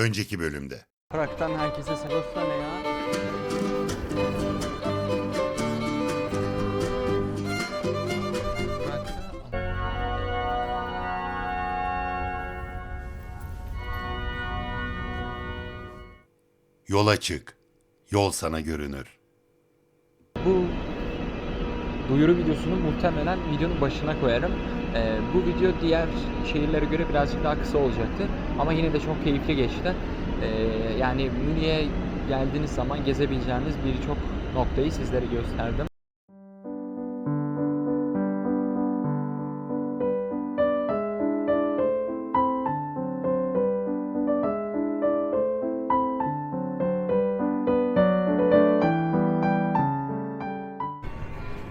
önceki bölümde. Prag'dan herkese selam ne ya? Yola çık. Yol sana görünür. Bu duyuru videosunu muhtemelen videonun başına koyarım. Ee, bu video diğer şehirlere göre birazcık daha kısa olacaktır. Ama yine de çok keyifli geçti. Ee, yani Münih'e geldiğiniz zaman gezebileceğiniz birçok noktayı sizlere gösterdim.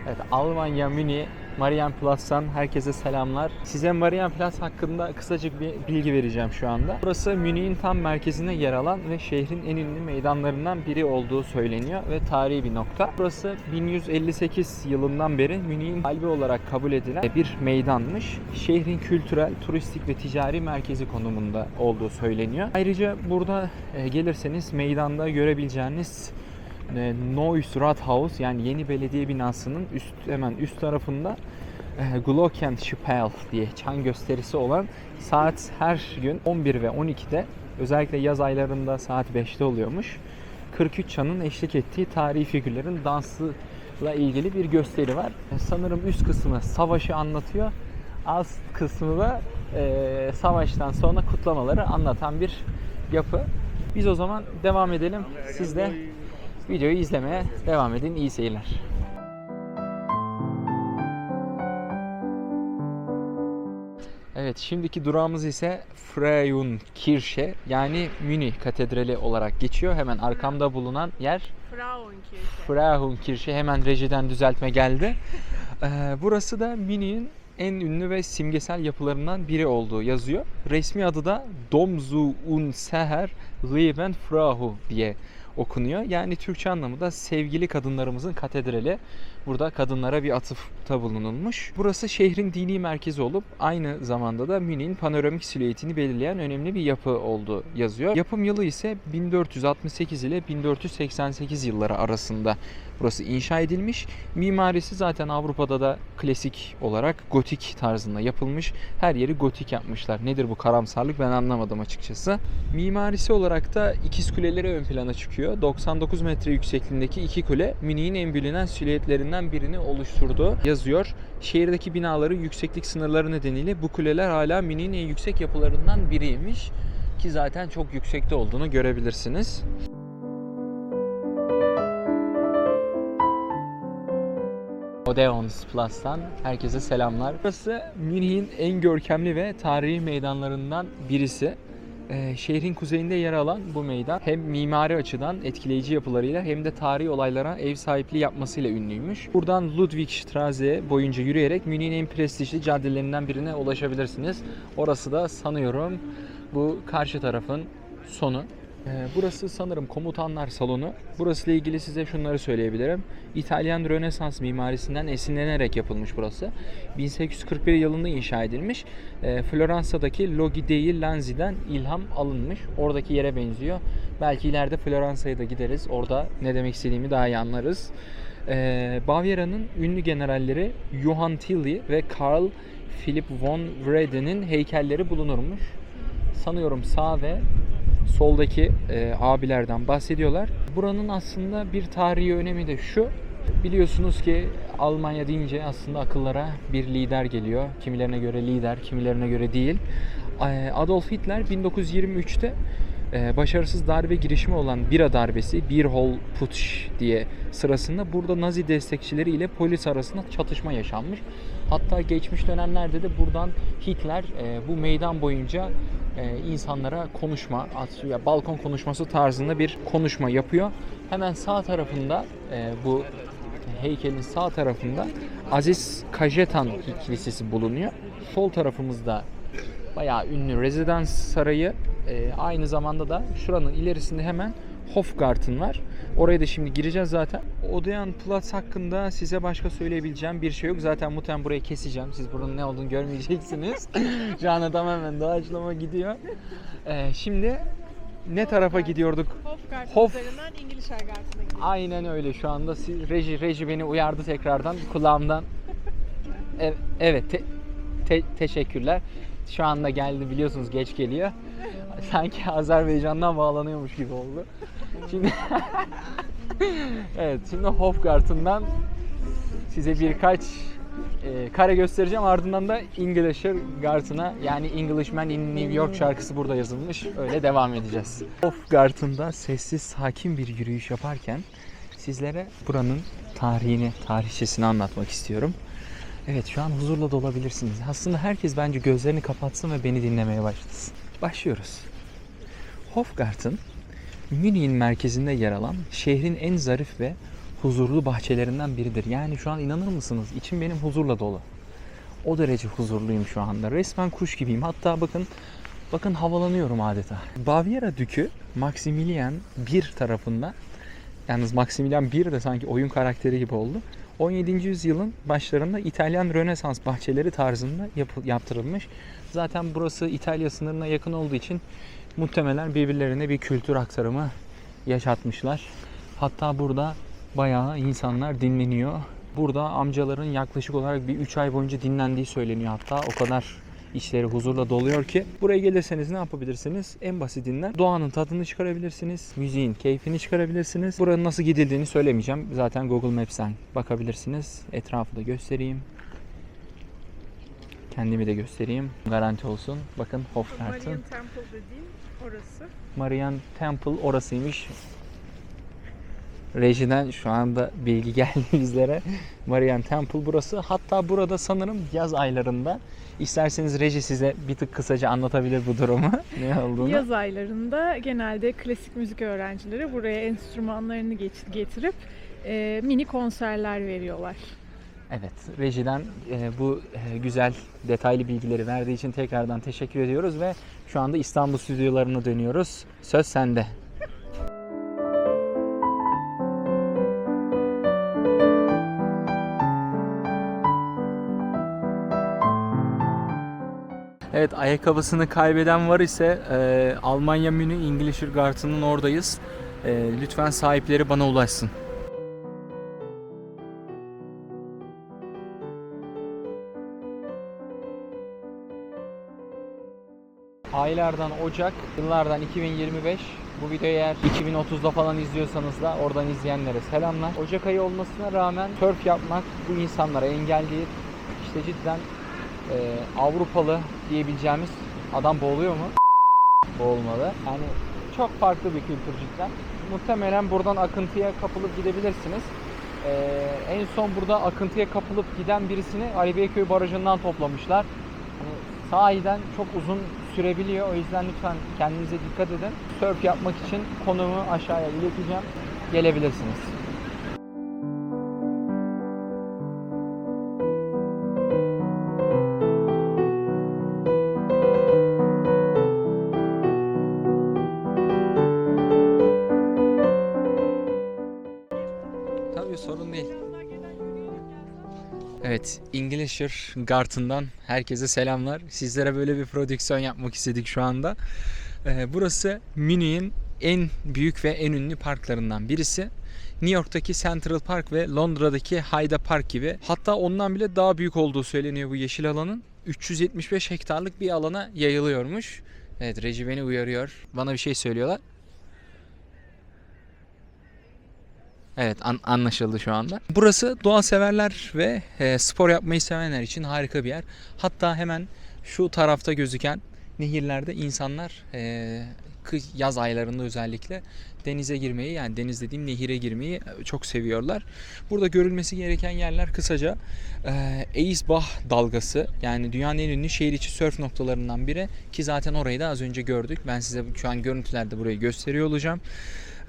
Evet, Almanya Münih Marienplatz'tan herkese selamlar. Size Marienplatz hakkında kısacık bir bilgi vereceğim şu anda. Burası Münih'in tam merkezinde yer alan ve şehrin en ünlü meydanlarından biri olduğu söyleniyor ve tarihi bir nokta. Burası 1158 yılından beri Münih'in kalbi olarak kabul edilen bir meydanmış. Şehrin kültürel, turistik ve ticari merkezi konumunda olduğu söyleniyor. Ayrıca burada e, gelirseniz meydanda görebileceğiniz e, Neues Rathaus yani yeni belediye binasının üst hemen üst tarafında e, Glockenspiel diye çan gösterisi olan saat her gün 11 ve 12'de özellikle yaz aylarında saat 5'te oluyormuş. 43 çanın eşlik ettiği tarihi figürlerin dansıyla ilgili bir gösteri var. E, Sanırım üst kısmı savaşı anlatıyor. Alt kısmı da e, savaştan sonra kutlamaları anlatan bir yapı. Biz o zaman devam edelim. Siz de Videoyu izlemeye devam edin. İyi seyirler. Evet, şimdiki durağımız ise Frauenkirche yani Münih Katedrali olarak geçiyor. Hemen arkamda bulunan yer Frauenkirche. Frauenkirche. Hemen rejiden düzeltme geldi. Ee, burası da Münih'in en ünlü ve simgesel yapılarından biri olduğu yazıyor. Resmi adı da Dom zu Unseher Lieben Frau diye okunuyor. Yani Türkçe anlamı da sevgili kadınlarımızın katedrali. Burada kadınlara bir atıfta bulunulmuş. Burası şehrin dini merkezi olup aynı zamanda da Münih'in panoramik silüetini belirleyen önemli bir yapı olduğu yazıyor. Yapım yılı ise 1468 ile 1488 yılları arasında burası inşa edilmiş. Mimarisi zaten Avrupa'da da klasik olarak gotik tarzında yapılmış. Her yeri gotik yapmışlar. Nedir bu karamsarlık ben anlamadım açıkçası. Mimarisi olarak da ikiz kuleleri ön plana çıkıyor. 99 metre yüksekliğindeki iki kule Münih'in en bilinen silüetlerinden birini oluşturdu yazıyor. Şehirdeki binaların yükseklik sınırları nedeniyle bu kuleler hala Münih'in en yüksek yapılarından biriymiş. Ki zaten çok yüksekte olduğunu görebilirsiniz. Odeonsplas'tan herkese selamlar. Burası Münih'in en görkemli ve tarihi meydanlarından birisi. Ee, şehrin kuzeyinde yer alan bu meydan hem mimari açıdan etkileyici yapılarıyla hem de tarihi olaylara ev sahipliği yapmasıyla ünlüymüş. Buradan Ludwigstraße boyunca yürüyerek Münih'in en prestijli caddelerinden birine ulaşabilirsiniz. Orası da sanıyorum bu karşı tarafın sonu. Ee, Burası sanırım komutanlar salonu. Burası ile ilgili size şunları söyleyebilirim. İtalyan Rönesans mimarisinden esinlenerek yapılmış burası. 1841 yılında inşa edilmiş. Ee, Floransa'daki Loggi dei Lanzi'den ilham alınmış. Oradaki yere benziyor. Belki ileride Floransa'ya da gideriz. Orada ne demek istediğimi daha iyi anlarız. Ee, Bavyera'nın ünlü generalleri Johann Tilly ve Karl Philipp von Wrede'nin heykelleri bulunurmuş. Sanıyorum sağ ve soldaki e, abilerden bahsediyorlar. Buranın aslında bir tarihi önemi de şu. Biliyorsunuz ki Almanya deyince aslında akıllara bir lider geliyor. Kimilerine göre lider, kimilerine göre değil. E, Adolf Hitler 1923'te e, başarısız darbe girişimi olan Bira darbesi, Bir Hol Putsch diye sırasında burada Nazi destekçileri ile polis arasında çatışma yaşanmış. Hatta geçmiş dönemlerde de buradan Hitler e, bu meydan boyunca e, insanlara konuşma, ya balkon konuşması tarzında bir konuşma yapıyor. Hemen sağ tarafında e, bu heykelin sağ tarafında Aziz Kajetan Kilisesi bulunuyor. Sol tarafımızda bayağı ünlü rezidans sarayı. E, aynı zamanda da şuranın ilerisinde hemen Hofgarten var. Oraya da şimdi gireceğiz zaten. Odeon Platz hakkında size başka söyleyebileceğim bir şey yok. Zaten muhtemelen burayı keseceğim. Siz buranın ne olduğunu görmeyeceksiniz. Şu anda tamamen doğaçlama gidiyor. E, şimdi ne tarafa gidiyorduk? Hofgart Hof. üzerinden İngiliz Gartı'na gidiyor. Aynen öyle şu anda. Si- Reji, reji beni uyardı tekrardan kulağımdan. E- evet te- te- teşekkürler. Şu anda geldi biliyorsunuz geç geliyor. Sanki Azerbaycan'dan bağlanıyormuş gibi oldu. Şimdi Evet şimdi Hofgarten'dan size birkaç e, kare göstereceğim. Ardından da Englisher Garten'a yani Englishman in New York şarkısı burada yazılmış. Öyle devam edeceğiz. Hofgarten'da sessiz sakin bir yürüyüş yaparken sizlere buranın tarihini, tarihçesini anlatmak istiyorum. Evet şu an huzurla dolabilirsiniz. Aslında herkes bence gözlerini kapatsın ve beni dinlemeye başlasın. Başlıyoruz. Hofgarten, Münih'in merkezinde yer alan şehrin en zarif ve huzurlu bahçelerinden biridir. Yani şu an inanır mısınız? İçim benim huzurla dolu. O derece huzurluyum şu anda. Resmen kuş gibiyim. Hatta bakın bakın havalanıyorum adeta. Baviera Dükü Maximilian bir tarafından yalnız Maximilian bir de sanki oyun karakteri gibi oldu. 17. yüzyılın başlarında İtalyan Rönesans bahçeleri tarzında yapı- yaptırılmış. Zaten burası İtalya sınırına yakın olduğu için muhtemelen birbirlerine bir kültür aktarımı yaşatmışlar. Hatta burada bayağı insanlar dinleniyor. Burada amcaların yaklaşık olarak bir 3 ay boyunca dinlendiği söyleniyor hatta. O kadar içleri huzurla doluyor ki. Buraya gelirseniz ne yapabilirsiniz? En basitinden doğanın tadını çıkarabilirsiniz. Müziğin keyfini çıkarabilirsiniz. Buranın nasıl gidildiğini söylemeyeceğim. Zaten Google Maps'ten bakabilirsiniz. Etrafı da göstereyim. Kendimi de göstereyim. Garanti olsun. Bakın Hofgarten. Marian Temple dediğim orası. Marian Temple orasıymış. Rejiden şu anda bilgi geldi bizlere. Marian Temple burası. Hatta burada sanırım yaz aylarında isterseniz reji size bir tık kısaca anlatabilir bu durumu. ne olduğunu. Yaz aylarında genelde klasik müzik öğrencileri buraya enstrümanlarını getirip e, mini konserler veriyorlar. Evet, rejiden e, bu e, güzel detaylı bilgileri verdiği için tekrardan teşekkür ediyoruz ve şu anda İstanbul stüdyolarına dönüyoruz. Söz sende. Evet, ayakkabısını kaybeden var ise e, Almanya Münih İngilizce Garten'ın oradayız. E, lütfen sahipleri bana ulaşsın. Aylardan Ocak, yıllardan 2025. Bu videoyu eğer 2030'da falan izliyorsanız da oradan izleyenlere selamlar. Ocak ayı olmasına rağmen surf yapmak bu insanlara engel değil. İşte cidden e, Avrupalı diyebileceğimiz adam boğuluyor mu? Boğulmalı. Yani çok farklı bir kültür cidden. Muhtemelen buradan akıntıya kapılıp gidebilirsiniz. E, en son burada akıntıya kapılıp giden birisini Ali Beyköy Barajı'ndan toplamışlar. Hani sahiden çok uzun sürebiliyor. O yüzden lütfen kendinize dikkat edin. Surf yapmak için konumu aşağıya ileteceğim. Gelebilirsiniz. Evet, Englisher Garten'dan herkese selamlar. Sizlere böyle bir prodüksiyon yapmak istedik şu anda. Ee, burası Münih'in en büyük ve en ünlü parklarından birisi. New York'taki Central Park ve Londra'daki Hyde Park gibi. Hatta ondan bile daha büyük olduğu söyleniyor bu yeşil alanın. 375 hektarlık bir alana yayılıyormuş. Evet, Reji beni uyarıyor. Bana bir şey söylüyorlar. Evet an- anlaşıldı şu anda. Burası doğa severler ve e, spor yapmayı sevenler için harika bir yer. Hatta hemen şu tarafta gözüken nehirlerde insanlar e, kış yaz aylarında özellikle denize girmeyi yani deniz dediğim nehire girmeyi e, çok seviyorlar. Burada görülmesi gereken yerler kısaca e, Eisbach dalgası yani dünyanın en ünlü şehir içi sörf noktalarından biri ki zaten orayı da az önce gördük. Ben size şu an görüntülerde burayı gösteriyor olacağım.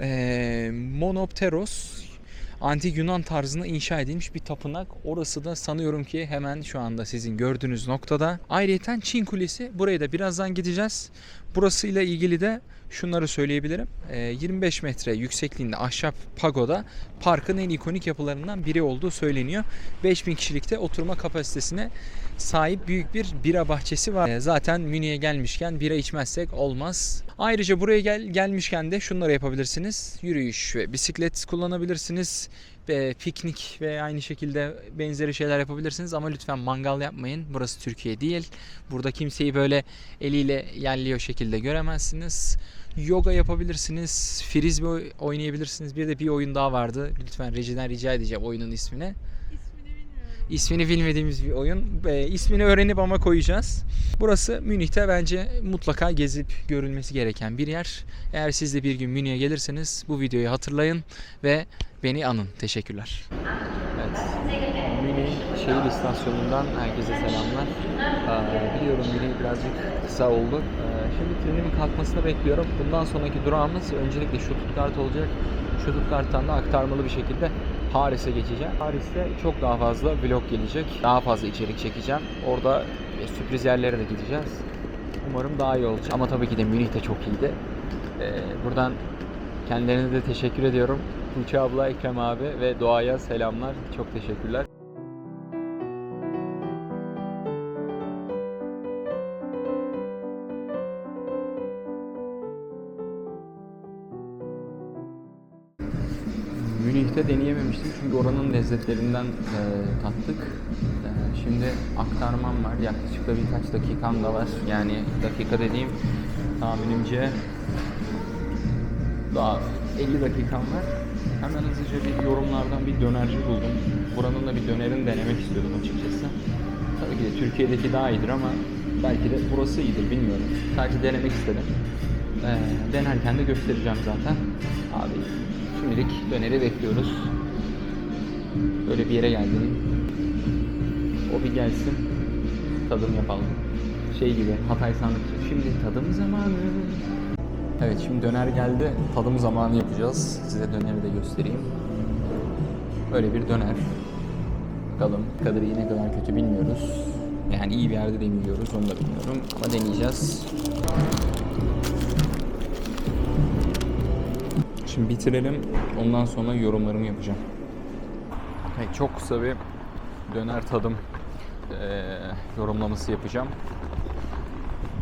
E, Monopteros antik Yunan tarzında inşa edilmiş bir tapınak. Orası da sanıyorum ki hemen şu anda sizin gördüğünüz noktada. Ayrıca Çin Kulesi. Buraya da birazdan gideceğiz. Burasıyla ilgili de şunları söyleyebilirim. Ee, 25 metre yüksekliğinde ahşap pagoda parkın en ikonik yapılarından biri olduğu söyleniyor. 5000 kişilikte oturma kapasitesine sahip büyük bir bira bahçesi var. Ee, zaten Münih'e gelmişken bira içmezsek olmaz. Ayrıca buraya gel gelmişken de şunları yapabilirsiniz. Yürüyüş ve bisiklet kullanabilirsiniz ve piknik ve aynı şekilde benzeri şeyler yapabilirsiniz ama lütfen mangal yapmayın. Burası Türkiye değil. Burada kimseyi böyle eliyle yerliyor şekilde göremezsiniz. Yoga yapabilirsiniz, frisbee oynayabilirsiniz. Bir de bir oyun daha vardı. Lütfen rejiden rica edeceğim oyunun ismini. İsmini bilmediğimiz bir oyun. E, ismini öğrenip ama koyacağız. Burası Münih'te bence mutlaka gezip görülmesi gereken bir yer. Eğer siz de bir gün Münih'e gelirseniz bu videoyu hatırlayın ve beni anın. Teşekkürler. Evet. Münih şehir istasyonundan herkese selamlar. Ee, biliyorum Münih birazcık kısa oldu. Ee, şimdi trenimin kalkmasını bekliyorum. Bundan sonraki durağımız öncelikle Stuttgart olacak. Stuttgart'tan da aktarmalı bir şekilde Paris'e geçeceğim. Paris'te çok daha fazla vlog gelecek. Daha fazla içerik çekeceğim. Orada e, sürpriz yerlere de gideceğiz. Umarım daha iyi olacak. Ama tabii ki de Münih de çok iyiydi. Ee, buradan kendilerine de teşekkür ediyorum. Tuğçe abla, Ekrem abi ve Doğa'ya selamlar. Çok teşekkürler. Deneyememiştim çünkü oranın lezzetlerinden e, tattık. E, şimdi aktarmam var. Yaklaşık da birkaç dakikam da var. Yani dakika dediğim tahminimce daha 50 dakikam var. Hemen hızlıca bir yorumlardan bir dönerci buldum. Buranın da bir dönerini denemek istiyordum açıkçası. Tabii ki de Türkiye'deki daha iyidir ama belki de burası iyidir bilmiyorum. Sadece denemek istedim. Ee, denerken de göstereceğim zaten. Abi şimdilik döneri bekliyoruz. Böyle bir yere geldim. O bir gelsin. Tadım yapalım. Şey gibi Hatay sandıkçı. Şimdi tadım zamanı. Evet şimdi döner geldi. Tadım zamanı yapacağız. Size döneri de göstereyim. Böyle bir döner. Bakalım kadar iyi ne kadar kötü bilmiyoruz. Yani iyi bir yerde de yiyoruz onu da bilmiyorum. Ama deneyeceğiz. Şimdi bitirelim. Ondan sonra yorumlarımı yapacağım. Çok kısa bir döner tadım eee, yorumlaması yapacağım.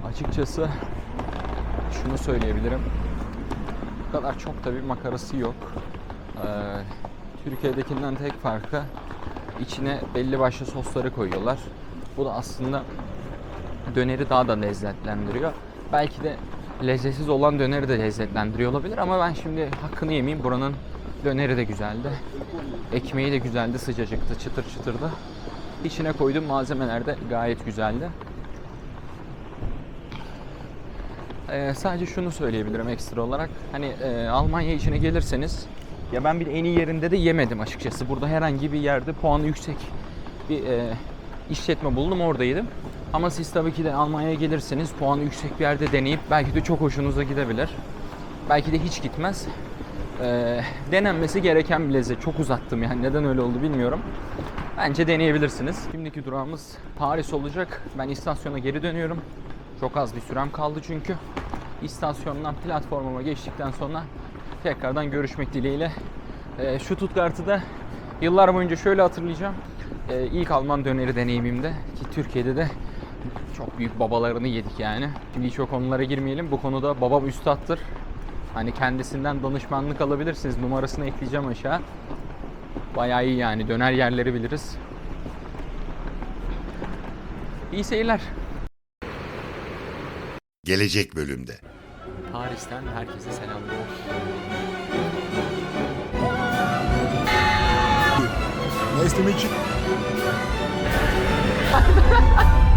Açıkçası şunu söyleyebilirim. Bu kadar çok da bir makarası yok. Ee, Türkiye'dekinden tek farkı içine belli başlı sosları koyuyorlar. Bu da aslında döneri daha da lezzetlendiriyor. Belki de lezzetsiz olan döneri de lezzetlendiriyor olabilir ama ben şimdi hakkını yemeyeyim. Buranın döneri de güzeldi. Ekmeği de güzeldi, sıcacıktı, çıtır çıtırdı. İçine koyduğum malzemeler de gayet güzeldi. Ee, sadece şunu söyleyebilirim ekstra olarak. Hani e, Almanya içine gelirseniz ya ben bir en iyi yerinde de yemedim açıkçası. Burada herhangi bir yerde puanı yüksek bir e, işletme buldum oradaydım. Ama siz tabii ki de Almanya'ya gelirseniz puanı yüksek bir yerde deneyip belki de çok hoşunuza gidebilir. Belki de hiç gitmez. Ee, denenmesi gereken bir lezzet. Çok uzattım yani neden öyle oldu bilmiyorum. Bence deneyebilirsiniz. Şimdiki durağımız Paris olacak. Ben istasyona geri dönüyorum. Çok az bir sürem kaldı çünkü. İstasyondan platformuma geçtikten sonra tekrardan görüşmek dileğiyle. Ee, şu Stuttgart'ı da yıllar boyunca şöyle hatırlayacağım. Ee, ilk Alman döneri deneyimimde ki Türkiye'de de çok büyük babalarını yedik yani. Şimdi hiç o konulara girmeyelim. Bu konuda babam üstattır. Hani kendisinden danışmanlık alabilirsiniz. Numarasını ekleyeceğim aşağı. Bayağı iyi yani. Döner yerleri biliriz. İyi seyirler. Gelecek bölümde. Paris'ten herkese selamlar. Nice to meet you.